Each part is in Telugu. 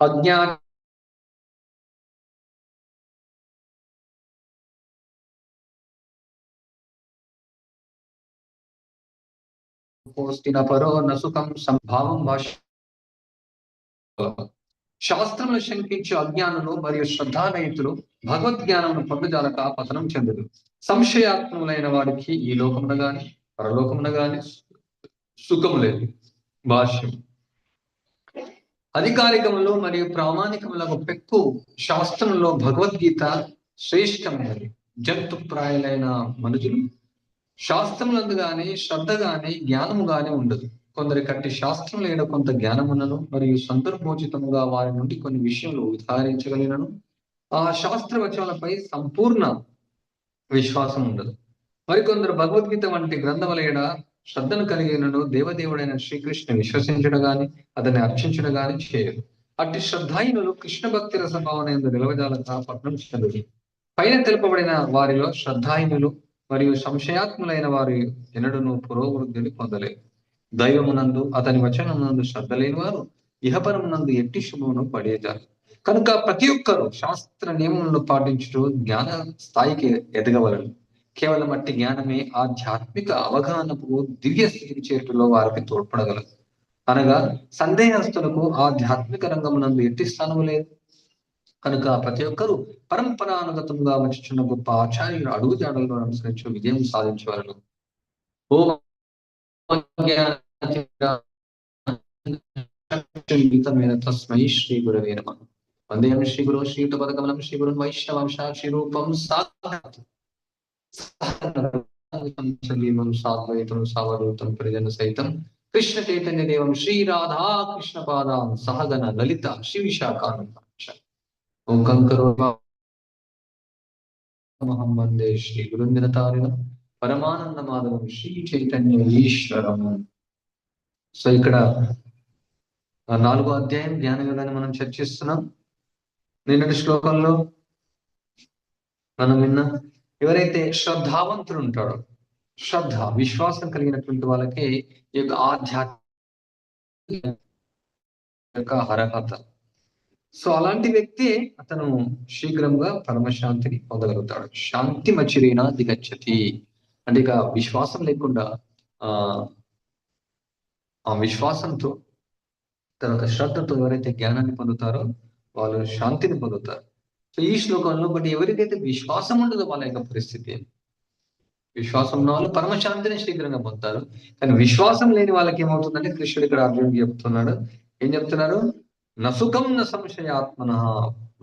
అజ్ఞా పరో నసుకం సంభావం భాష శాస్త్రములు శంకించు అజ్ఞానులు మరియు శ్రద్ధానయుతులు భగవద్జ్ఞానమును పొందజాలక పతనం చెందదు సంశయాత్మములైన వారికి ఈ లోకమున గాని పరలోకమున గాని సుఖము లేదు. భాష్యం. అధికారికములు మరియు ప్రామాణికములకు పెక్కు శాస్త్రంలో భగవద్గీత శ్రేష్టమైనది. జంతు ప్రాయులైన మనుషులు శాస్త్రములందు గాని శ్రద్ధ గాని జ్ఞానము గాని ఉండదు. కొందరి కట్టి శాస్త్రం లేని కొంత జ్ఞానమున్నను మరియు సందర్భోచితముగా వారి నుండి కొన్ని విషయంలో ఉదాహరించగలిగినను ఆ శాస్త్ర వచనాలపై సంపూర్ణ విశ్వాసం ఉండదు మరికొందరు భగవద్గీత వంటి గ్రంథముల శ్రద్ధను కలిగినను దేవదేవుడైన శ్రీకృష్ణుని విశ్వసించడం గాని అతన్ని అర్చించడం గాని చేయరు. అట్టి శ్రద్ధాయినులు కృష్ణ భక్తి రసభావన ఎందు నిలవజాలక పట్నం చెందుడు పైన తెలుపబడిన వారిలో శ్రద్ధాయినులు మరియు సంశయాత్ములైన వారి ఎనడును పురోవృద్ధిని పొందలేదు దైవమునందు అతని వచనమునందు శ్రద్ధ లేని వారు ఇహపరమునందు ఎట్టి శుభమును పడేదారు కనుక ప్రతి ఒక్కరూ శాస్త్ర నియమములను పాటించుటూ జ్ఞాన స్థాయికి ఎదగవలను. కేవలం మట్టి జ్ఞానమే ఆధ్యాత్మిక అవగాహనకు దివ్య స్థితికి చేరుటలో వారికి తోడ్పడగలదు. అనగా సందేహస్తులకు ఆధ్యాత్మిక రంగమునందు ఎట్టి స్థానము లేదు. కనుక ప్రతి ఒక్కరూ పరంపరానుగతంగా వచ్చిన గొప్ప ఆచార్యులు అడుగు జాడలను అనుసరించి విజయం సాధించవలను ఓ తస్మై శ్రీ గురవే నమ. వందేయం శ్రీ గురు శ్రీయుత పదకమలం శ్రీ గురు శ్రీ రూపం సాధీవం సాద్వైతం సావధూతం కృష్ణ చైతన్య దేవం శ్రీ రాధా కృష్ణ పాదాం సహగన లలిత శ్రీ విశాఖానంద ఓం మహం వందే శ్రీ గురుందిరతారిణ పరమానంద మాధవం శ్రీ చైతన్య ఈశ్వరం సో ఇక్కడ నాలుగో అధ్యాయం జ్ఞాన యోగాన్ని మనం చర్చిస్తున్నాం నిన్నటి శ్లోకంలో మనం విన్న ఎవరైతే శ్రద్ధావంతుడు ఉంటాడో శ్రద్ధ విశ్వాసం కలిగినటువంటి వాళ్ళకి ఈ యొక్క ఆధ్యాత్మిక యొక్క అర్హత. సో అలాంటి వ్యక్తి అతను శీఘ్రంగా పరమశాంతిని పొందగలుగుతాడు. శాంతి మచిరేనా దిగచ్చతి. అంటే ఇక విశ్వాసం లేకుండా ఆ విశ్వాసంతో తర్వాత శ్రద్ధతో ఎవరైతే జ్ఞానాన్ని పొందుతారో వాళ్ళు శాంతిని పొందుతారు. సో ఈ శ్లోకంలో బట్ ఎవరికైతే విశ్వాసం ఉండదో వాళ్ళ యొక్క పరిస్థితి? విశ్వాసం ఉన్న వాళ్ళు పరమశాంతిని శీఘ్రంగా పొందుతారు. కానీ విశ్వాసం లేని వాళ్ళకి ఏమవుతుందంటే కృష్ణుడు ఇక్కడ అర్జునుడికి చెప్తున్నాడు. ఏం చెప్తున్నారు నసుఖం న సంశయాత్మన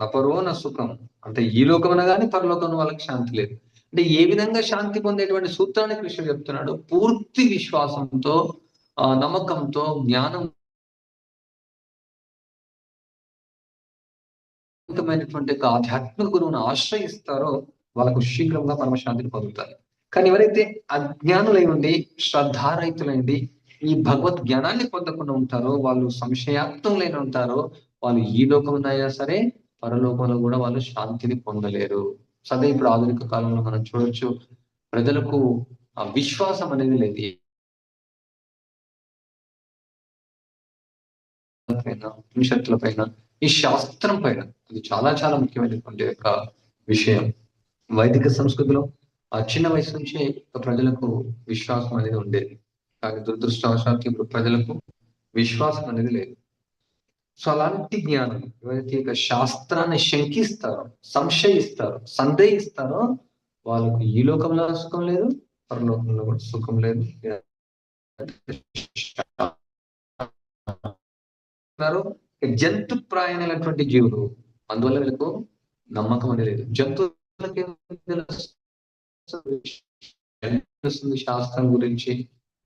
నపరో న సుఖం. అంటే ఈ లోకమున కానీ పరలోకం వాళ్ళకి శాంతి లేదు. అంటే ఏ విధంగా శాంతి పొందేటువంటి సూత్రాన్ని కృష్ణుడు చెప్తున్నాడు? పూర్తి విశ్వాసంతో ఆ నమ్మకంతో జ్ఞానం మైనటువంటి ఒక ఆధ్యాత్మిక గురువును ఆశ్రయిస్తారో వాళ్ళకు శీఘ్రంగా పరమశాంతిని పొందుతారు. కానీ ఎవరైతే అజ్ఞానులై ఉండి శ్రద్ధారహితులైంది ఈ భగవద్ జ్ఞానాన్ని పొందకుండా ఉంటారో వాళ్ళు సంశయాత్మలైన ఉంటారో వాళ్ళు ఈ లోకంలో అయినా సరే పరలోకంలో కూడా వాళ్ళు శాంతిని పొందలేరు. సదే ఇప్పుడు ఆధునిక కాలంలో మనం చూడొచ్చు ప్రజలకు ఆ విశ్వాసం అనేది లేదు. పైన ఉపనిషత్తుల పైన ఈ శాస్త్రం పైన ఇది చాలా చాలా ముఖ్యమైనటువంటి యొక్క విషయం. వైదిక సంస్కృతిలో ఆ చిన్న వయసు నుంచే ప్రజలకు విశ్వాసం అనేది ఉండేది. కానీ దురదృష్టవశాత్తు ఇప్పుడు ప్రజలకు విశ్వాసం అనేది లేదు. సో అలాంటి జ్ఞానం ఎవరైతే ఇక శాస్త్రాన్ని శంకిస్తారో సంశయిస్తారో సందేహిస్తారో వాళ్ళకు ఈ లోకంలో సుఖం లేదు పరలోకంలో కూడా సుఖం లేదు. జంతు ప్రాయణమైనటువంటి జీవులు అందువల్ల వీళ్ళకు నమ్మకం అనేది లేదు. జంతువులకి తెలుస్తుంది శాస్త్రం గురించి.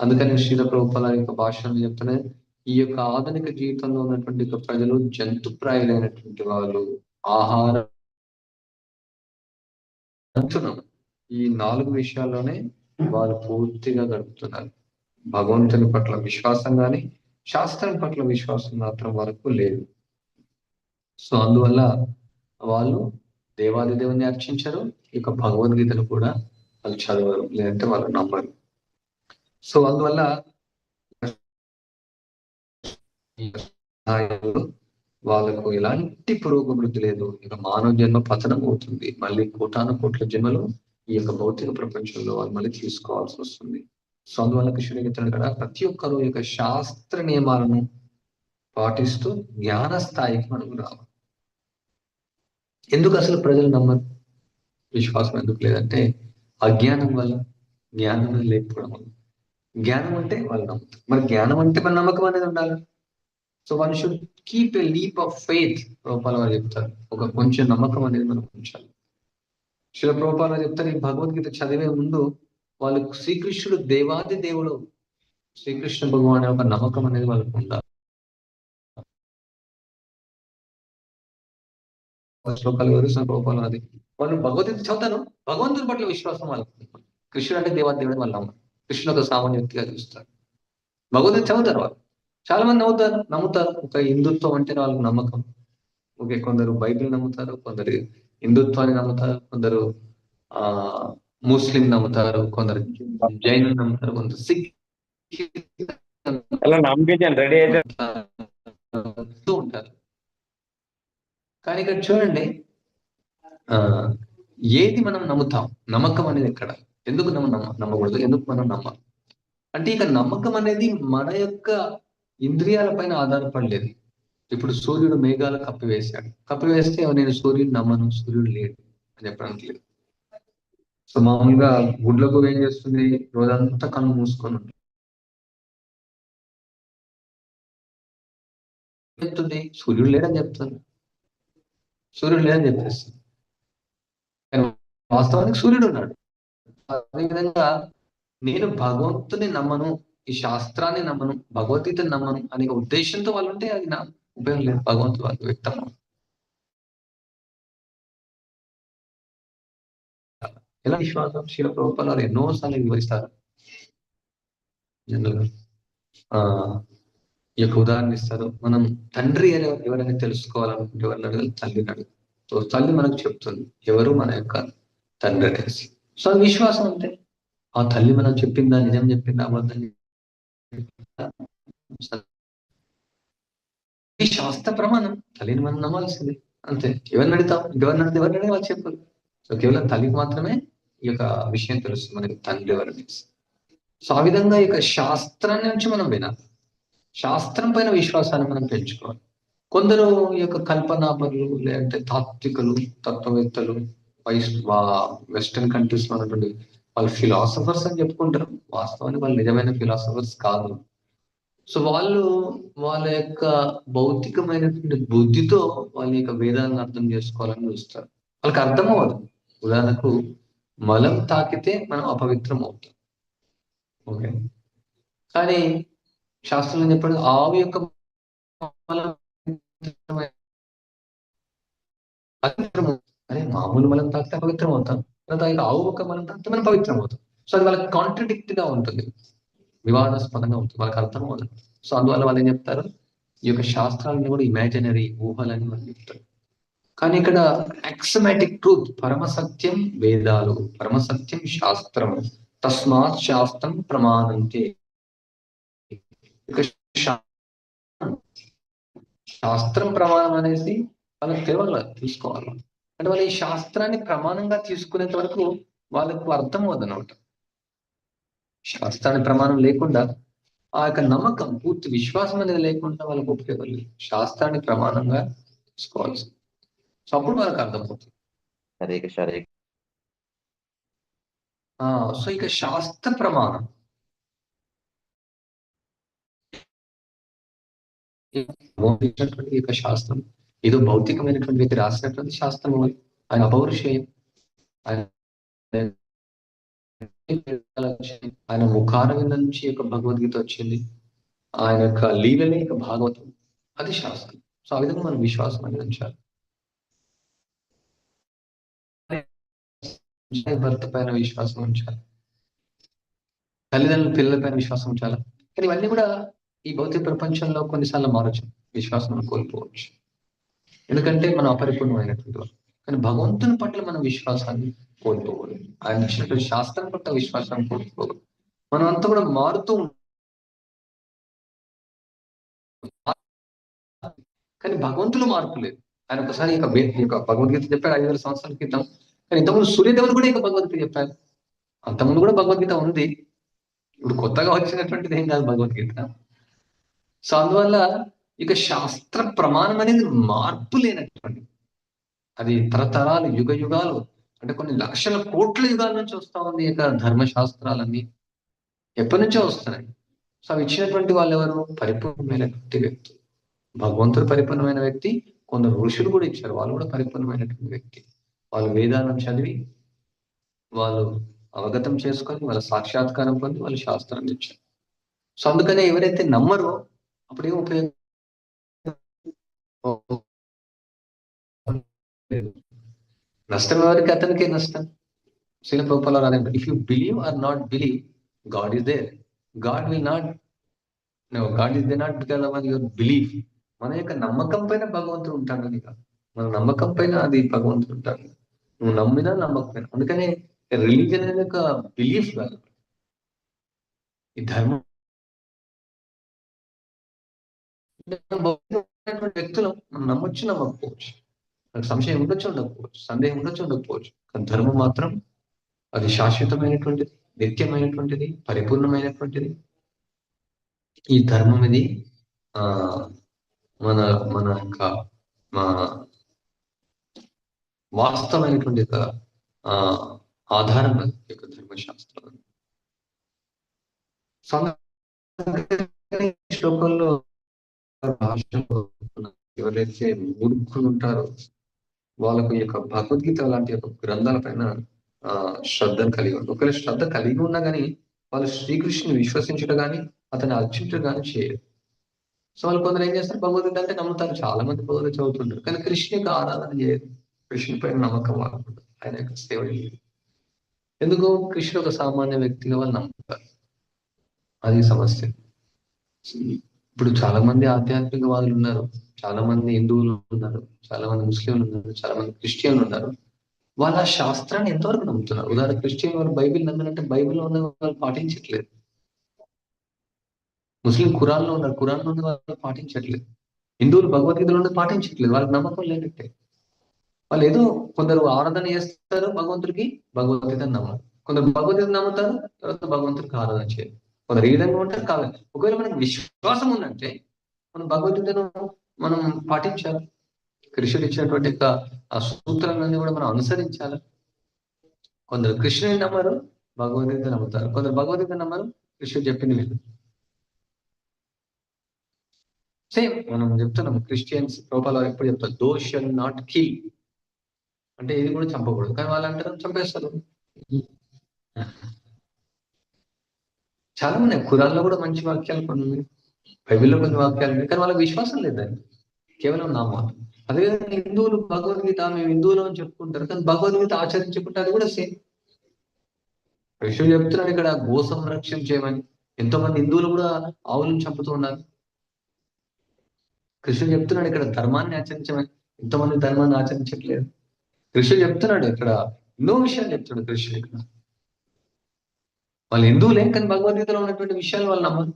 అందుకని శ్రీల ప్రభుత్వాల యొక్క భాషను చెప్తున్నాయి ఈ యొక్క ఆధునిక జీవితంలో ఉన్నటువంటి యొక్క ప్రజలు జంతు ప్రాయులైనటువంటి వాళ్ళు. ఆహారం ఈ నాలుగు విషయాల్లోనే వారు పూర్తిగా గడుపుతున్నారు. భగవంతుని పట్ల విశ్వాసం కానీ శాస్త్రం పట్ల విశ్వాసం మాత్రం వరకు లేదు. సో అందువల్ల వాళ్ళు దేవాది దేవుని అర్చించరు ఇక భగవద్గీతను కూడా వాళ్ళు చదవరు లేదంటే వాళ్ళు నమ్మరు. సో అందువల్ల వాళ్ళకు ఎలాంటి పురోగమృద్ధి లేదు. ఇక మానవ జన్మ పతనం అవుతుంది. మళ్ళీ కోటాను కోట్ల జన్మలు ఈ యొక్క భౌతిక ప్రపంచంలో వాళ్ళు మళ్ళీ తీసుకోవాల్సి వస్తుంది. అందువల్ల కృష్ణుడు చెప్తాడు కదా ప్రతి ఒక్కరు యొక్క శాస్త్ర నియమాలను పాటిస్తూ జ్ఞాన స్థాయికి మనకు రావాలి. ఎందుకు అసలు ప్రజలు నమ్మరు విశ్వాసం ఎందుకు లేదంటే అజ్ఞానం వల్ల జ్ఞానం అనేది లేకపోవడం వల్ల. జ్ఞానం అంటే వాళ్ళు నమ్ముతారు. మరి జ్ఞానం అంటే మన నమ్మకం అనేది ఉండాలి? So one should keep a leap of faith రూపాల వారు చెప్తారు. ఒక కొంచెం నమ్మకం అనేది మనం ఉంచాలి. శిల ప్రభుపాల చెప్తారు ఈ భగవద్గీత చదివే ముందు వాళ్ళు శ్రీకృష్ణుడు దేవాది దేవుడు. శ్రీకృష్ణ భగవాన్ ఒక నమ్మకం అనేది వాళ్ళకు ఉండాలి. శ్లోకాలు వివరిస్తున్న అది వాళ్ళు భగవద్గీత చదువుతారు. భగవంతుని పట్ల విశ్వాసం వాళ్ళకి. కృష్ణుడు అంటే దేవాది దేవుడు వాళ్ళు నమ్మరు కృష్ణుడు ఒక సామాన్య వ్యక్తిగా చూస్తారు. భగవద్గీత చదువుతారు వాళ్ళు. చాలా మంది నమ్ముతారు. నమ్ముతారు. ఒక హిందుత్వం అంటే వాళ్ళకి నమ్మకం. ఓకే కొందరు బైబిల్ నమ్ముతారు కొందరు హిందుత్వాన్ని నమ్ముతారు కొందరు ఆ ముస్లిం నమ్ముతారు కొందరు జైన్ నమ్ముతారు కొందరు సిక్ ఉంటారు. కానీ ఇక్కడ చూడండి ఏది మనం నమ్ముతాం? నమ్మకం అనేది ఎక్కడ? ఎందుకు మనం నమ్మ నమ్మకూడదు? ఎందుకు మనం నమ్మాలి? అంటే ఇక నమ్మకం అనేది మన యొక్క ఇంద్రియాల పైన ఆధారపడలేదు. ఇప్పుడు సూర్యుడు మేఘాలు కప్పివేశాడు. కప్పివేస్తే నేను సూర్యుడు నమ్మను సూర్యుడు లేడు అని చెప్పడానికి లేదు. సో మామూలుగా గుడ్లకు ఏం చేస్తుంది? రోజంతా కన్ను మూసుకొని ఉంటుంది. చెప్తుంది సూర్యుడు లేడని చెప్తాను. సూర్యుడు లేదని చెప్పేస్తుంది వాస్తవానికి సూర్యుడు ఉన్నాడు. అదేవిధంగా నేను భగవంతుని నమ్మను ఈ శాస్త్రాన్ని నమ్మను భగవద్గీతని నమ్మను అనే ఉద్దేశంతో వాళ్ళు ఉంటే అది నా ఉపయోగం లేదు. భగవంతుడు వాళ్ళకి వ్యక్తం ఎలా విశ్వాసం? శిల ప్రభుత్వాలు వారు ఎన్నోసార్లు వివరిస్తారు. జనరల్గా ఆ ఈ యొక్క ఉదాహరణ ఇస్తారు. మనం తండ్రి అని ఎవరైనా తెలుసుకోవాలనుకుంటే ఎవరిని అడగాలి? తల్లిని అడగాలి. సో తల్లి మనకు చెప్తుంది. ఎవరు మన యొక్క తండ్రి అనేసి సో విశ్వాసం అంటే ఆ తల్లి మనం చెప్పిందా? నిజం చెప్పిందా? అబద్ధం ఈ శాస్త్ర ప్రమాణం. తల్లిని మనం నమ్మాల్సిందే. అంతే. ఎవరిని అడుగుతాం? ఎవరిని అడిగితే ఎవరిని అడిగి వాళ్ళు చెప్పారు. సో కేవలం తల్లికి మాత్రమే ఈ యొక్క విషయం తెలుస్తుంది మనకి తండ్రి ఎవరిని సో ఆ విధంగా ఈ యొక్క శాస్త్రాన్ని నుంచి మనం వినాలి శాస్త్రం పైన విశ్వాసాన్ని మనం పెంచుకోవాలి. కొందరు ఈ యొక్క కల్పనాపరులు లేదంటే తాత్వికులు తత్వవేత్తలు వైస్ వెస్టర్న్ కంట్రీస్లో ఉన్నటువంటి వాళ్ళు ఫిలాసఫర్స్ అని చెప్పుకుంటారు. వాస్తవానికి వాళ్ళు నిజమైన ఫిలాసఫర్స్ కాదు. సో వాళ్ళు వాళ్ళ యొక్క భౌతికమైనటువంటి బుద్ధితో వాళ్ళ యొక్క వేదాలను అర్థం చేసుకోవాలని చూస్తారు. వాళ్ళకి అర్థం అవ్వదు. ఉదాహరణకు మలం తాకితే మనం అపవిత్రం అవుతాం ఓకే? కానీ శాస్త్రంలో చెప్పాడు ఆవు యొక్క అరే మామూలు మలం తాకితే పవిత్రం అవుతాం ఆవు ఒక మలం తాకితే మనం పవిత్రం అవుతాం సో అది వాళ్ళకి కాంట్రడిక్ట్గా ఉంటుంది. వివాదాస్పదంగా ఉంటుంది. వాళ్ళకి అర్థం అవుతుంది సో అందువల్ల వాళ్ళు ఏం చెప్తారు? ఈ యొక్క శాస్త్రాలను కూడా ఇమాజినరీ ఊహలని వాళ్ళు చెప్తారు. కానీ ఇక్కడ యాక్సమాటిక్ ట్రూత్ పరమ సత్యం వేదాలు పరమ సత్యం శాస్త్రం తస్మాత్ శాస్త్రం ప్రమాణంతే. శాస్త్రం ప్రమాణం అనేసి వాళ్ళకి తెలియాలి తీసుకోవాలి అంటే వాళ్ళు ఈ శాస్త్రాన్ని ప్రమాణంగా తీసుకునేంత వరకు వాళ్ళకు అర్థం అన్నమాట శాస్త్రాన్ని ప్రమాణం లేకుండా ఆ యొక్క నమ్మకం పూర్తి విశ్వాసం అనేది లేకుండా వాళ్ళకు ఉపయోగం లేదు. శాస్త్రాన్ని ప్రమాణంగా తీసుకోవాల్సింది. సో అప్పుడు వాళ్ళకి అర్థమవుతుంది సో ఇక శాస్త్ర ప్రమాణం. యొక్క శాస్త్రం ఏదో భౌతికమైనటువంటి వ్యక్తి రాసినటువంటి శాస్త్రం. ఆయన అపౌరుషేయం. ఆయన ఆయన ముఖాన విన్న నుంచి యొక్క భగవద్గీత వచ్చింది. ఆయన యొక్క లీలనే యొక్క భాగవతం. అది శాస్త్రం. సో ఆ విధంగా మనం విశ్వాసం అనేది ఉంచాలి భర్త పైన విశ్వాసం ఉంచాలి. తల్లిదండ్రుల పిల్లల పైన విశ్వాసం ఉంచాలి? కానీ ఇవన్నీ కూడా ఈ భౌతిక ప్రపంచంలో కొన్నిసార్లు మారచ్చు. విశ్వాసం కోల్పోవచ్చు. ఎందుకంటే మనం అపరిపూర్ణమైనటువంటి వాళ్ళు కానీ భగవంతుని పట్ల మనం విశ్వాసాన్ని కోల్పోకూడదు. ఆయన ఇచ్చినటువంటి శాస్త్రం పట్ల విశ్వాసాన్ని కోల్పోకూడదు. మనం అంతా కూడా మారుతూ ఉంటాం. కానీ భగవంతులు మార్పు లేదు. ఆయన ఒకసారి ఇక వే- భగవద్గీత చెప్పాడు ఐదు వేల సంవత్సరాల క్రితం కానీ ఇంతకుముందు సూర్యదేవుడు కూడా ఇంకా భగవద్గీత చెప్పారు. అంతకుముందు కూడా భగవద్గీత ఉంది. ఇప్పుడు కొత్తగా వచ్చినటువంటిది ఏం కాదు భగవద్గీత. సో అందువల్ల ఇక శాస్త్ర ప్రమాణం అనేది మార్పు లేనటువంటి అది తరతరాలు యుగ యుగాలు అంటే కొన్ని లక్షల కోట్ల యుగాల నుంచి వస్తా ఉంది ఇక ధర్మశాస్త్రాలన్నీ. ఎప్పటి నుంచో వస్తున్నాయి. సో అవి ఇచ్చినటువంటి వాళ్ళు ఎవరు? పరిపూర్ణమైనటువంటి వ్యక్తులు. భగవంతుడు పరిపూర్ణమైన వ్యక్తి కొందరు ఋషులు కూడా ఇచ్చారు. వాళ్ళు కూడా పరిపూర్ణమైనటువంటి వ్యక్తి. వాళ్ళు వేదాలను చదివి వాళ్ళు అవగతం చేసుకొని వాళ్ళ సాక్షాత్కారం పొంది వాళ్ళు శాస్త్రం ఇచ్చారు సో అందుకనే ఎవరైతే నమ్మరో అప్పుడేం ఉపయోగం? నష్టం ఎవరికి? అతనికే నష్టం. Srila Prabhupada if you believe or not believe God is there God will not no God is they not because of your belief మన యొక్క నమ్మకం పైన భగవంతుడు ఉంటాడు అని కాదు. మన నమ్మకం పైన అది భగవంతుడు ఉంటాడు. నువ్వు నమ్మినా నమ్మకపోయినా. అందుకనే రిలీజన్ అనేది ఒక బిలీఫ్ కాదు ఈ ధర్మం వ్యక్తులు మనం నమ్మొచ్చు నమ్మకపోవచ్చు. మనకు సంశయం ఉండొచ్చు ఉండకపోవచ్చు. సందేహం ఉండొచ్చు ఉండకపోవచ్చు. కానీ ధర్మం మాత్రం అది శాశ్వతమైనటువంటిది నిత్యమైనటువంటిది పరిపూర్ణమైనటువంటిది. ఈ ధర్మం ఇది ఆ మన మన యొక్క మా వాస్తవమైనటువంటి యొక్క ఆధారం యొక్క ధర్మశాస్త్రం. శ్లోకంలో ఎవరైతే మూర్ఖులు ఉంటారో వాళ్ళకు ఈ యొక్క భగవద్గీత లాంటి యొక్క గ్రంథాల పైన ఆ శ్రద్ధను కలిగి ఉంది ఒకవేళ శ్రద్ధ కలిగి ఉన్నా కానీ వాళ్ళు శ్రీకృష్ణుని విశ్వసించడం కానీ అతన్ని అర్చించడం కానీ చేయరు. సో వాళ్ళు కొందరు ఏం చేస్తారు? భగవద్గీత అంటే నమ్ముతారు. చాలా మంది భగవద్గీత చదువుతుంటారు. కానీ కృష్ణ యొక్క ఆరాధన చేయరు. కృష్ణుని పైన నమ్మకం వాళ్ళకు ఆయన యొక్క సేవ ఎందుకు కృష్ణుడు ఒక సామాన్య వ్యక్తిగా వాళ్ళు నమ్ముతారు. అది సమస్య. ఇప్పుడు చాలా మంది ఆధ్యాత్మికవాదులు ఉన్నారు. చాలా మంది హిందువులు ఉన్నారు. చాలా మంది ముస్లింలు ఉన్నారు. చాలా మంది క్రిస్టియన్లు ఉన్నారు. వాళ్ళ శాస్త్రాన్ని ఎంతవరకు నమ్ముతున్నారు? ఉదాహరణ క్రిస్టియన్ వాళ్ళు బైబిల్ నమ్మినంటే బైబిల్లో ఉన్న వాళ్ళు పాటించట్లేదు. ముస్లిం ఖురాన్లో ఉన్నారు ఖురాన్ ఉన్న వాళ్ళు పాటించట్లేదు. హిందువులు భగవద్గీతలో ఉన్నది పాటించట్లేదు. వాళ్ళకి నమ్మకం లేనట్టే. వాళ్ళు ఏదో కొందరు ఆరాధన చేస్తారు భగవంతుడికి భగవద్గీత నమ్మరు కొందరు భగవద్గీత నమ్ముతారు తర్వాత భగవంతుడికి ఆరాధన చేయరు కొందరు ఈ విధంగా ఉంటారు కాదు ఒకవేళ మనకి విశ్వాసం ఉందంటే మనం భగవద్గీతను మనం పాటించాలి. కృష్ణుడు ఇచ్చినటువంటి యొక్క ఆ సూత్రాలన్నీ కూడా మనం అనుసరించాలి. కొందరు కృష్ణుని నమ్మరు భగవద్గీత నమ్ముతారు. కొందరు భగవద్గీత నమ్మరు కృష్ణుడు చెప్పింది లేదు సేమ్ మనం చెప్తున్నాం క్రిస్టియన్స్ రూపాల ఎప్పుడు చెప్తారు దో షల్ నాట్ కిల్ అంటే ఇది కూడా చంపకూడదు. కానీ వాళ్ళు అంటారు చంపేస్తారు. చాలా ఉన్నాయి కురాల్లో కూడా మంచి వాక్యాలు కొన్ని ఉన్నాయి. బైబిల్లో కొన్ని వాక్యాలు ఉన్నాయి. కానీ వాళ్ళకి విశ్వాసం లేదండి కేవలం నామాలు. అదేవిధంగా హిందువులు భగవద్గీత మేము హిందువులు అని చెప్పుకుంటారు. కానీ భగవద్గీత ఆచరించుకుంటే అది కూడా సేమ్. విషయం చెప్తున్నాడు ఇక్కడ గో సంరక్షణ చేయమని ఎంతో మంది హిందువులు కూడా ఆవులను చంపుతూ ఉన్నారు. కృష్ణుడు చెప్తున్నాడు ఇక్కడ ధర్మాన్ని ఆచరించమని. ఎంతమంది ధర్మాన్ని ఆచరించట్లేదు. కృష్ణ చెప్తున్నాడు ఇక్కడ. ఎన్నో విషయాలు చెప్తున్నాడు కృష్ణుడు ఇక్కడ. వాళ్ళు లేం కానీ భగవద్గీతలో ఉన్నటువంటి విషయాలు వాళ్ళు నమ్మరు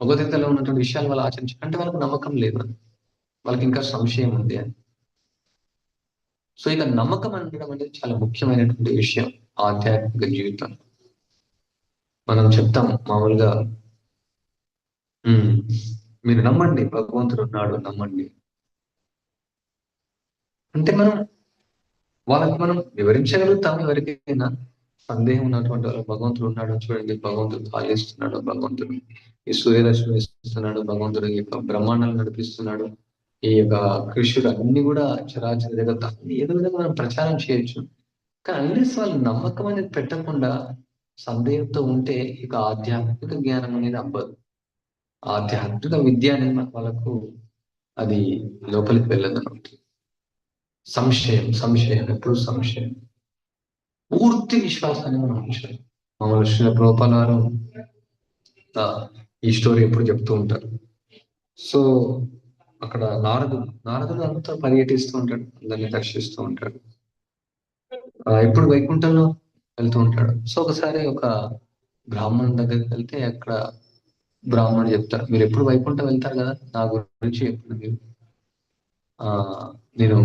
భగవద్గీతలో ఉన్నటువంటి విషయాలు వాళ్ళు ఆచరించారు అంటే వాళ్ళకి నమ్మకం లేదు. వాళ్ళకి ఇంకా సంశయం ఉంది అని. సో ఇక నమ్మకం అనడం అనేది చాలా ముఖ్యమైనటువంటి విషయం ఆధ్యాత్మిక జీవితం. మనం చెప్తాం మామూలుగా "ఉమ్, మీరు నమ్మండి భగవంతుడు ఉన్నాడు నమ్మండి. అంటే మనం వాళ్ళకి మనం వివరించగలుగుతాం ఎవరికైనా. సందేహం ఉన్నటువంటి వాళ్ళు భగవంతుడు ఉన్నాడు చూడండి. భగవంతుడు పాలిస్తున్నాడు భగవంతుడు ఈ సూర్యరశ్మి ఇస్తున్నాడు భగవంతుడు ఈ యొక్క బ్రహ్మాండాలు నడిపిస్తున్నాడు. ఈ యొక్క కృష్ణుడు అన్ని కూడా చరాచర జగత్ అన్ని ఏదో విధంగా మనం ప్రచారం చేయొచ్చు. కానీ అన్లీస్ వాళ్ళు నమ్మకం అనేది పెట్టకుండా సందేహంతో ఉంటే ఇక ఆధ్యాత్మిక జ్ఞానం అనేది అవ్వదు ఆధ్యాత్మిక విద్య అనేది మన వాళ్ళకు అది లోపలికి వెళ్ళదు అన్నమాట. సంశయం సంశయం ఎప్పుడు సంశయం పూర్తి విశ్వాసాన్ని మనం ఉంచాలి మామూలు వారు ఆ, ఈ స్టోరీ ఎప్పుడు చెప్తూ ఉంటారు సో అక్కడ నారదుడు నారదుడు అంతా పర్యటిస్తూ ఉంటాడు అందరినీ దర్శిస్తూ ఉంటాడు ఎప్పుడు వైకుంఠంలో వెళ్తూ ఉంటాడు సో ఒకసారి ఒక బ్రాహ్మణుని దగ్గరికి వెళ్తే అక్కడ బ్రాహ్మణుడు చెప్తారు మీరు ఎప్పుడు వైకుంఠం వెళ్తారు కదా నా గురించి చెప్పండి మీరు ఆ నేను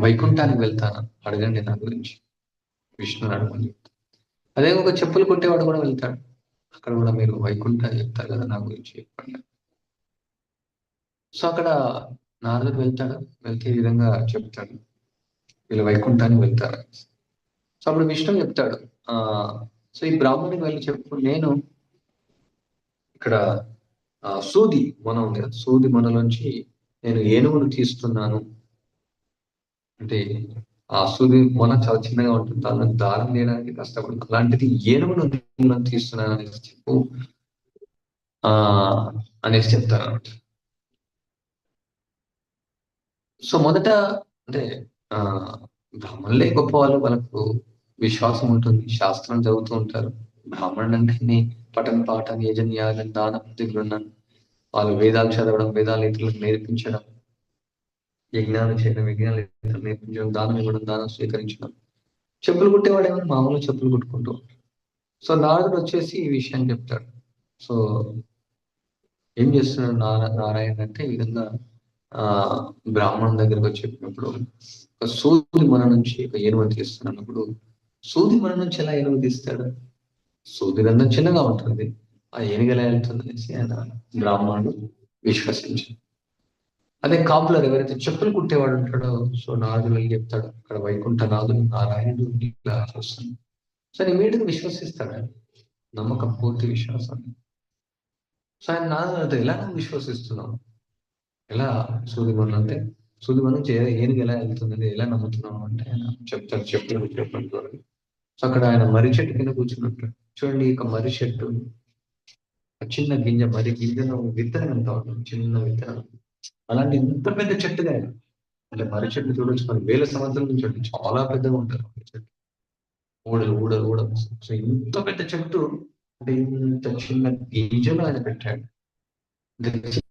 వైకుంఠానికి వెళ్తాను. అడగండి నా గురించి. విష్ణుని అడగండి. చెప్తాను అదే ఒక చెప్పులు కొట్టేవాడు కూడా వెళ్తాడు. అక్కడ కూడా మీరు వైకుంఠాన్ని చెప్తారు కదా నా గురించి చెప్పండి. సో అక్కడ నారదుడు వెళ్తాడు. వెళ్తే ఈ విధంగా చెప్తాడు. వీళ్ళు వైకుంఠానికి వెళ్తారు. సో అప్పుడు విష్ణువు చెప్తాడు. ఆ సో ఈ బ్రాహ్మణుడికి వెళ్ళి చెప్పు నేను ఇక్కడ సూది మొన ఉంది కదా సూది మొనలోంచి నేను ఏనుగును తీస్తున్నాను. అంటే ఆ సూది మొన చాలా చిన్నగా ఉంటుంది. దాన్ని దారం తీయడానికి కష్టపడుతుంది. అలాంటిది ఏనుగును నేను తీస్తున్నాను అనేసి చెప్పు ఆ అనేసి చెప్తాను సో మొదట అంటే ఆ బ్రాహ్మణులే గొప్ప వాళ్ళు వాళ్ళకు విశ్వాసం ఉంటుంది. శాస్త్రం చదువుతూ ఉంటారు. బ్రాహ్మణుడు అంటే పఠన పాఠం యజన్యాగం దానం దిగులున్నాను వాళ్ళు వేదాలు చదవడం వేదాలు ఇతరులకు నేర్పించడం యజ్ఞాలు చేయడం యజ్ఞాలు నేర్పించడం దానం ఇవ్వడం దానం స్వీకరించడం. చెప్పులు కుట్టేవాడేమో మామూలు చెప్పులు కుట్టుకుంటూ సో నారదుడు వచ్చేసి ఈ విషయాన్ని చెప్తాడు. సో ఏం చేస్తున్నాడు నారా నారాయణ అంటే ఈ విధంగా ఆ బ్రాహ్మణుని దగ్గరకు వచ్చి చెప్పినప్పుడు ఒక సూది మన నుంచి ఒక ఏనుగు తీస్తున్నప్పుడు సూది మన నుంచి ఎలా ఏనుగు తీస్తాడు? సూది గంధం చిన్నగా ఉంటుంది. ఆ ఏనుగు ఎలా వెళ్తుంది అనేసి ఆయన బ్రాహ్మణుడు విశ్వసించాడు. అదే కాపులర్ ఎవరైతే చెప్పులు కుట్టేవాడు ఉంటాడో సో నారదుడు చెప్తాడు అక్కడ వైకుంఠ నాదులు నారాయణుడు ఇలా చూస్తాను. సో నేను ఇమీడియట్ విశ్వసిస్తాడు ఆయన. నమ్మకం పూర్తి విశ్వాసం. సో ఆయన నాదు ఎలా నువ్వు ఎలా సూర్యమన్ అంటే సూర్యమన్ ఏనుగు ఎలా వెళ్తుందని ఎలా నమ్ముతున్నావు అంటే ఆయన చెప్తాడు చెప్పులు చెప్పండి సో అక్కడ ఆయన మర్రి చెట్టు కింద కూర్చున్నట్టు. చూడండి ఇక మర్రి చెట్టు చిన్న గింజ మర్రి గింజలో విత్తనం ఎంత ఉంటుంది? చిన్న విత్తనం. అలాంటి ఇంత పెద్ద చెట్టుగా ఆయన అంటే మర్రి చెట్టు చూడొచ్చు మరి వేల సంవత్సరాల నుంచి ఉంటుంది చాలా పెద్దగా ఉంటారు మర్రి చెట్టు. ఊడలు ఊడలు ఊడలు. సో ఇంత పెద్ద చెట్టు అంటే ఇంత చిన్న గింజలో ఆయన పెట్టాడు.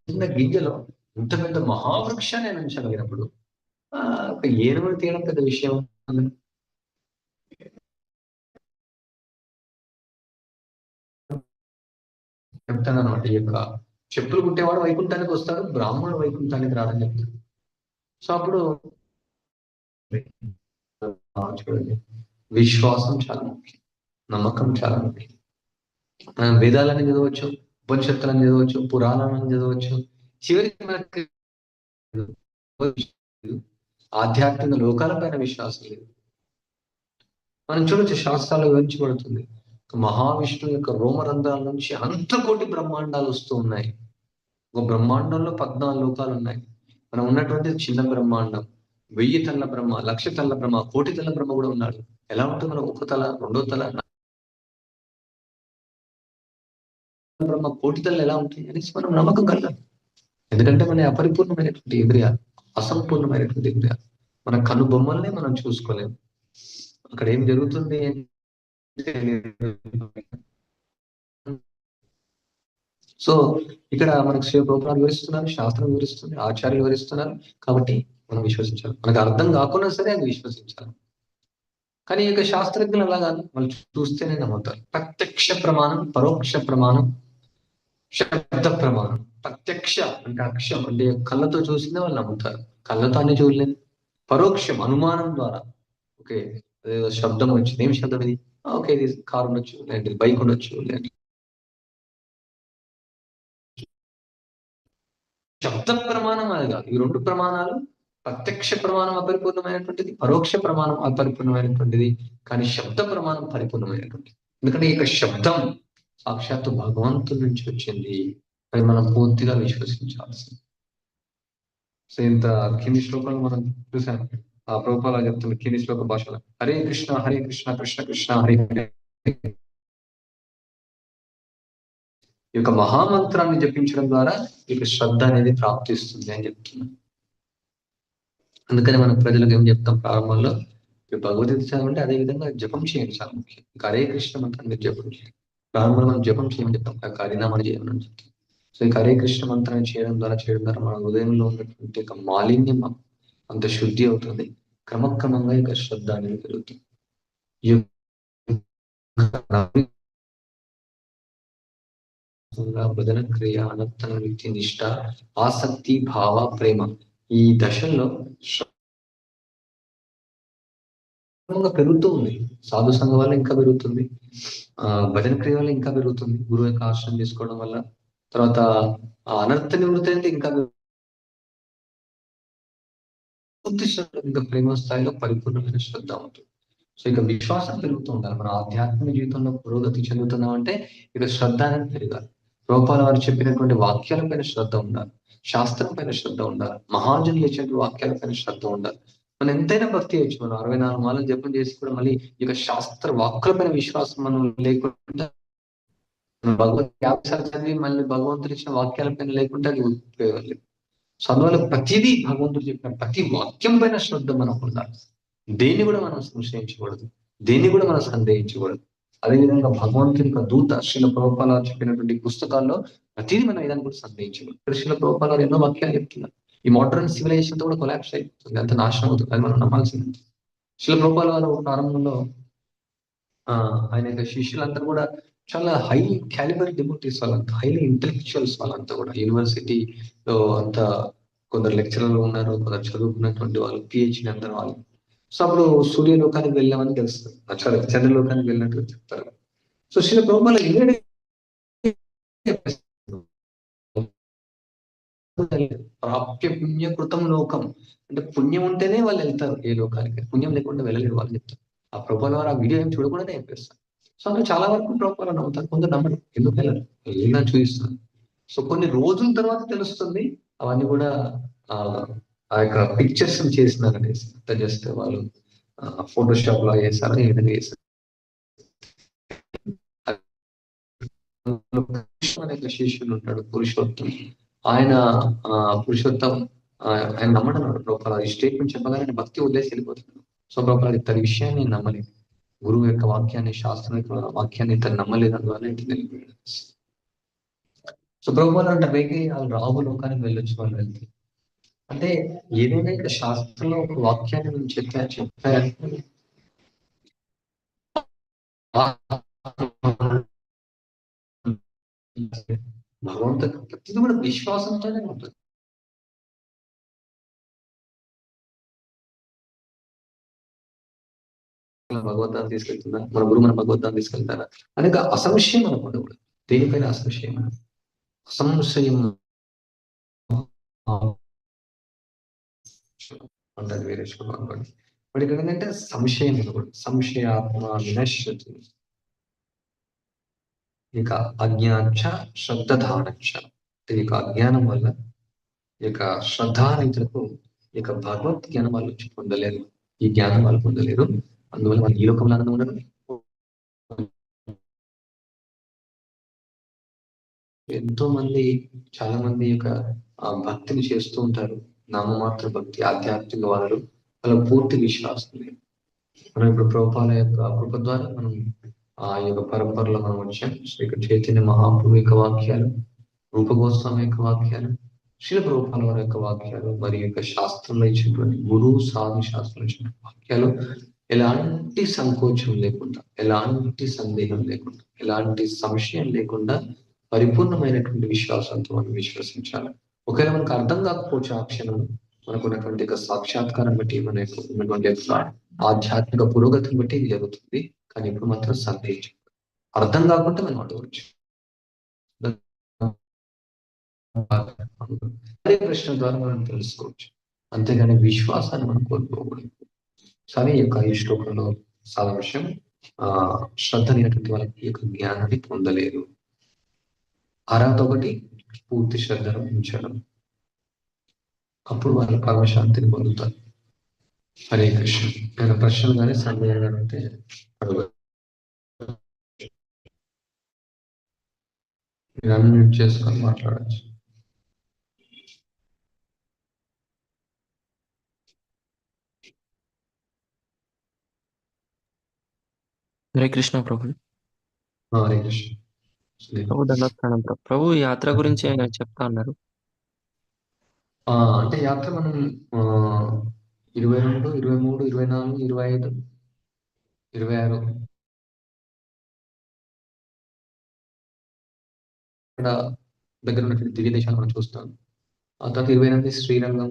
చిన్న గింజలో ఇంత పెద్ద మహావృక్షాన్ని ఆయన ఉంచగలిగినప్పుడు ఒక ఏనుగులు తీయడం పెద్ద విషయం చెప్తాను అనమాట ఈ యొక్క చెప్పులు కుట్టేవాడు వైకుంఠానికి వస్తాడు బ్రాహ్మణుడు వైకుంఠానికి రావడం చెప్తాడు. సో అప్పుడు చూడండి విశ్వాసం చాలా ముఖ్యం నమ్మకం చాలా ముఖ్యం. మనం వేదాలని చదవచ్చు ఉపనిషత్తులను చదవచ్చు పురాణాలను చదవచ్చు చివరికి మనకి ఆధ్యాత్మిక లోకాలపైన విశ్వాసం లేదు. మనం చూడొచ్చు శాస్త్రాలు వివరించబడుతుంది మహావిష్ణువు యొక్క రోమరంధ్రాల నుంచి అంత కోటి బ్రహ్మాండాలు వస్తూ ఉన్నాయి. ఒక బ్రహ్మాండంలో పద్నాలుగు లోకాలు ఉన్నాయి. మనం ఉన్నటువంటి చిన్న బ్రహ్మాండం వెయ్యి తల్ల బ్రహ్మ లక్ష తల్ల బ్రహ్మ కోటి తల్ల బ్రహ్మ కూడా ఉన్నాడు. ఎలా ఉంటుంది మన ఒక తల రెండో తల? బ్రహ్మ కోటి తల ఎలా ఉంటుంది అనేసి మనం నమ్మకం కలగాలి. ఎందుకంటే మన అపరిపూర్ణమైనటువంటి ఇంద్రియాలు అసంపూర్ణమైనటువంటి ఇంద్రియాలు. మన కనుబొమ్మల్ని మనం చూసుకోలేము. అక్కడ ఏం జరుగుతుంది సో ఇక్కడ మనకు శివ ప్రోగ్రాం వివరిస్తున్నారు శాస్త్రం వివరిస్తుంది ఆచార్యులు వివరిస్తున్నారు. కాబట్టి మనం విశ్వసించాలి. మనకు అర్థం కాకుండా సరే అది విశ్వసించాలి. కానీ ఈ యొక్క శాస్త్రజ్ఞులు అలా కాదు. వాళ్ళు చూస్తేనే నమ్ముతారు. ప్రత్యక్ష ప్రమాణం పరోక్ష ప్రమాణం శబ్ద ప్రమాణం. ప్రత్యక్ష అంటే అక్షం. అంటే కళ్ళతో చూసిందే వాళ్ళు నమ్ముతారు. కళ్ళతో అన్ని చూడలేదు. పరోక్షం అనుమానం ద్వారా. ఓకే. శబ్దం వచ్చింది. ఏం శబ్దం ఇది? ఓకే ఇది కారు ఉండొచ్చు లేదంటే బైక్ ఉండొచ్చు లేదంటే శబ్ద ప్రమాణం అది కాదు. ఈ రెండు ప్రమాణాలు ప్రత్యక్ష ప్రమాణం అపరిపూర్ణమైనటువంటిది పరోక్ష ప్రమాణం అపరిపూర్ణమైనటువంటిది కానీ శబ్ద ప్రమాణం పరిపూర్ణమైనటువంటిది. ఎందుకంటే ఈ యొక్క శబ్దం సాక్షాత్తు భగవంతుడి నుంచి వచ్చింది అది మనం పూర్తిగా విశ్వసించాల్సింది. సో ఇంత కింది శ్లోకాలు మనం చూసాం. ఆ ప్రభుపాల చెప్తున్న కింది శ్లోక భాషలో. హరే కృష్ణ హరే కృష్ణ కృష్ణ కృష్ణ హరే ఈ యొక్క మహామంత్రాన్ని జపించడం ద్వారా ఈ యొక్క శ్రద్ధ అనేది ప్రాప్తిస్తుంది అని చెప్తున్నాను అందుకని మనం ప్రజలకు ఏం చెప్తాం ప్రారంభంలో? ఈ భగవద్గీత చదవండి అదే విధంగా జపం చేయండి చాలా ముఖ్యం. హరే కృష్ణ మంత్రాన్ని మీరు జపం చేయండి. ప్రారంభంలో మనం జపం చేయమని చెప్తాం ఇంకా హరినామని చేయమని చెప్తాం. సో ఈ హరే కృష్ణ మంత్రాన్ని చేయడం ద్వారా చేయడం ద్వారా మన హృదయంలో ఉన్నటువంటి ఒక మాలిన్యం అంత శుద్ధి అవుతుంది. క్రమక్రమంగా ఇక శ్రద్ధ అనేది పెరుగుతుంది. బదన భజన క్రియ అనర్థన వృత్తి నిష్ట ఆసక్తి భావ ప్రేమ. ఈ దశల్లో పెరుగుతూ ఉంది. సాధు సంఘం వల్ల ఇంకా పెరుగుతుంది. ఆ భజన క్రియ వల్ల ఇంకా పెరుగుతుంది. గురువు యొక్క ఆశ్రయం తీసుకోవడం వల్ల. తర్వాత ఆ అనర్థ నివృత్తి అంటే ఇంకా పూర్తి ఇంకా ప్రేమ స్థాయిలో పరిపూర్ణమైన శ్రద్ధ ఉంటుంది. సో ఇక విశ్వాసం పెరుగుతూ ఉండాలి మన ఆధ్యాత్మిక జీవితంలో పురోగతి చెందుతున్నాం అంటే ఇక శ్రద్ధ అనేది పెరగాలి. రూపాల వారు చెప్పినటువంటి వాక్యాల పైన శ్రద్ధ ఉండాలి. శాస్త్రం పైన శ్రద్ధ ఉండాలి. మహాజనులు ఇచ్చినటువంటి వాక్యాల పైన శ్రద్ధ ఉండాలి. మనం ఎంతైనా భక్తి చేయొచ్చు. మనం అరవై నాలుగు మాలలు జపం చేసి కూడా మళ్ళీ ఇక శాస్త్ర వాక్కుల పైన విశ్వాసం మనం లేకుండా భగవత్ యాభై సార్లు చదివి మళ్ళీ భగవంతుడు ఇచ్చిన వాక్యాల పైన లేకుండా అది ఉపయోగం లేదు. సో ప్రతిదీ భగవంతుడు చెప్పిన ప్రతి వాక్యం పైన శ్రద్ధ మనకు ఉండాలి. దేన్ని కూడా మనం సంశయించకూడదు. దేన్ని కూడా మనం సందేహించకూడదు. అదేవిధంగా భగవంతుని యొక్క దూత శిల ప్రభుపాల చెప్పినటువంటి పుస్తకాల్లో ప్రతిదీ మనం ఏదైనా కూడా సందేహించకూడదు. శిల ప్రభుపాల ఎన్నో వాక్యాలు చెప్తున్నారు. ఈ మోడర్న్ సివిలైజేషన్తో కూడా కొలాప్స్ అయిపోతుంది. అంత నాశనం అవుతుంది. అది మనం నమ్మాల్సింది. శిల ప్రభుపాల వాళ్ళ ప్రారంభంలో ఆ ఆయన యొక్క శిష్యులందరూ కూడా చాలా హై క్యాలిబర్ డిమోటీస్ వాళ్ళంతా హైలీ ఇంటెలెక్చువల్స్ వాళ్ళంతా కూడా. యూనివర్సిటీలో అంతా కొందరు లెక్చరర్లు ఉన్నారు కొందరు చదువుకున్నటువంటి వాళ్ళు పిహెచ్డి అందరు వాళ్ళు. సో అప్పుడు సూర్యలోకానికి వెళ్ళామని తెలుస్తుంది. సారీ చంద్రలోకానికి వెళ్ళినట్టు చెప్తారు. సో శ్రీ బ్రహ్మల ప్రాప్య పుణ్యకృతం లోకం. అంటే పుణ్యం ఉంటేనే వాళ్ళు వెళ్తారు ఏ లోకానికి. పుణ్యం లేకుండా వెళ్ళలేరు వాళ్ళు చెప్తారు. ఆ ప్రభుల వారు ఆ వీడియో ఏం చూడకుండానే చెప్పేస్తారు. సో అక్కడ చాలా వరకు ప్రభుపాల నమ్ముతారు కొందరు నమ్మరు. ఎందుకు వెళ్ళరు వెళ్ళినా చూపిస్తారు. సో కొన్ని రోజుల తర్వాత తెలుస్తుంది అవన్నీ కూడా ఆ యొక్క పిక్చర్స్ చేసినారు అనేసి జస్ట్ వాళ్ళు ఫోటోషాప్లో చేశారు ఏ విధంగా చేశారు శిష్యుడు ఉంటాడు పురుషోత్తం. ఆయన ఆ పురుషోత్తం ఆయన నమ్మడన్నాడు లోపల ఈ స్టేట్మెంట్ చెప్పగానే ఆయన భక్తి వదిలేసి వెళ్ళిపోతున్నాడు సో లోపల ఇతర విషయాన్ని నమ్మలేదు. గురువు యొక్క వాక్యాన్ని శాస్త్రం యొక్క వాక్యాన్ని ఇతను నమ్మలేదు అందువల్ల ఇంటికి వెళ్ళిపోయాడు. సో ప్రభుత్వాలు అంటే వేగే వాళ్ళు రాబు లోకానికి వెళ్ళొచ్చు వాళ్ళు వెళ్తే. అంటే ఏదైనా ఇక శాస్త్రంలో ఒక వాక్యాన్ని మేము చెప్పా చెప్పారంటే భగవంతుడు ప్రతిదీ కూడా విశ్వాసంతోనే ఉంటుంది. భగవద్ధాన్ని తీసుకెళ్తుందా? మన గురువు మన భగవద్ధాన్ని తీసుకెళ్తారా? అనేక అసంశయం అనుకోండి కూడా దేనిపైన అసంశయం? అసంశయం ఉంటుంది వేరే శ్లోకం అనుకోండి. మరి ఇక్కడ ఏంటంటే సంశయం అనుకోండి సంశయాత్మ వినశ్యతి. ఇక అజ్ఞాచ శ్రద్ధధానచ ఇక అజ్ఞానం వల్ల ఇక శ్రద్ధానితులకు ఇక భగవత్ జ్ఞానం వాళ్ళు పొందలేరు. ఈ జ్ఞానం వాళ్ళు పొందలేరు. అందువల్ల వాళ్ళు ఈ లోకంలో ఆనందం ఉండరు ఎంతో మంది చాలా మంది యొక్క ఆ భక్తిని చేస్తూ ఉంటారు. నామమాత్ర భక్తి ఆధ్యాత్మిక వాళ్ళు వాళ్ళ పూర్తి విశ్వాసం మనం ఇప్పుడు ప్రభుపాల యొక్క కృప ద్వారా మనం ఆ యొక్క పరంపరలో మనం వచ్చాం. శ్రీ చైతన్య మహాప్రభు యొక్క వాక్యాలు రూపగోస్వామి యొక్క వాక్యాలు శిల ప్రభుపాల వారి యొక్క వాక్యాలు మరి యొక్క శాస్త్రంలో ఇచ్చినటువంటి గురువు సాధు శాస్త్రంలో ఇచ్చిన వాక్యాలు ఎలాంటి సంకోచం లేకుండా ఎలాంటి సందేహం లేకుండా ఎలాంటి సంశయం లేకుండా పరిపూర్ణమైనటువంటి విశ్వాసంతో మనం విశ్వసించాలి. ఒకవేళ మనకు అర్థం కాకపోవచ్చు ఆ క్షణం మనకు ఉన్నటువంటి సాక్షాత్కారం బట్టి మన యొక్క ఉన్నటువంటి ఆధ్యాత్మిక పురోగతిని బట్టి ఇది జరుగుతుంది. కానీ ఇప్పుడు మాత్రం సందేహించు అర్థం కాకుండా మనం అడగవచ్చు. ప్రశ్న ద్వారా మనం తెలుసుకోవచ్చు. అంతేగాని విశ్వాసాన్ని మనం కోల్పోకూడదు. సరే ఈ యొక్క ఈ శ్లోకంలో సారాంశం ఆ శ్రద్ధ లేనటువంటి వాళ్ళకి ఈ యొక్క జ్ఞానాన్ని పొందలేరు. అర్హత ఒకటి పూర్తి శ్రద్ధను ఉంచడం. అప్పుడు వాళ్ళు పరమశాంతిని పొందుతారు. హరే కృష్ణ. నేను ప్రశ్నలు కానీ సందేహాలు కానీ ఉంటే అడుగు మీరు అన్మ్యూట్ చేసుకొని మాట్లాడచ్చు. హరే కృష్ణ ప్రభు. హరే కృష్ణ. ప్రభు దండస్థానం ప్రభు ప్రభు యాత్ర గురించి ఆయన చెప్తా అన్నారు ఆ అంటే యాత్ర మనం ఇరవై రెండు ఇరవై మూడు ఇరవై నాలుగు ఇరవై ఐదు ఇరవై ఆరు. ఇక్కడ దగ్గర ఉన్నటువంటి దివ్య దేశాలు మనం చూస్తాం. ఆ తర్వాత ఇరవై ఎనిమిది శ్రీరంగం.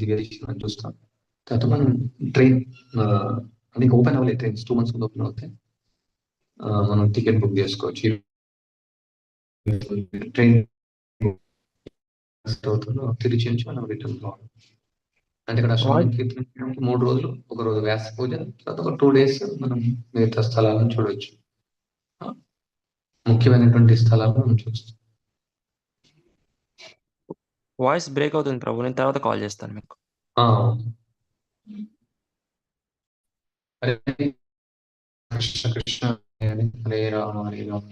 దివ్య దేశాలు మనం చూస్తాం. తర్వాత మనం ట్రైన్ అది ఓపెన్ అవ్వలేదు ట్రైన్స్ టూ మంత్స్ ముందు ఓపెన్ అవుతాయి మనం టికెట్ బుక్ చేసుకోవచ్చు ట్రైన్ అవుతుందో తిరిచి నుంచి మనం రిటర్న్ కావాలి అంటే ఇక్కడ శ్రవణ కీర్తన చేయడానికి మూడు రోజులు ఒక రోజు వ్యాస పూజ తర్వాత ఒక టూ డేస్ మనం మిగతా స్థలాలను చూడొచ్చు ఆ, ముఖ్యమైనటువంటి స్థలాలను మనం చూస్తాం వాయిస్ బ్రేక్ అవుతుంది ప్రభు నేను తర్వాత కాల్ చేస్తాను మీకు ఆ. హరే కృష్ణ కృష్ణ హరే హరే రామ హరే రామ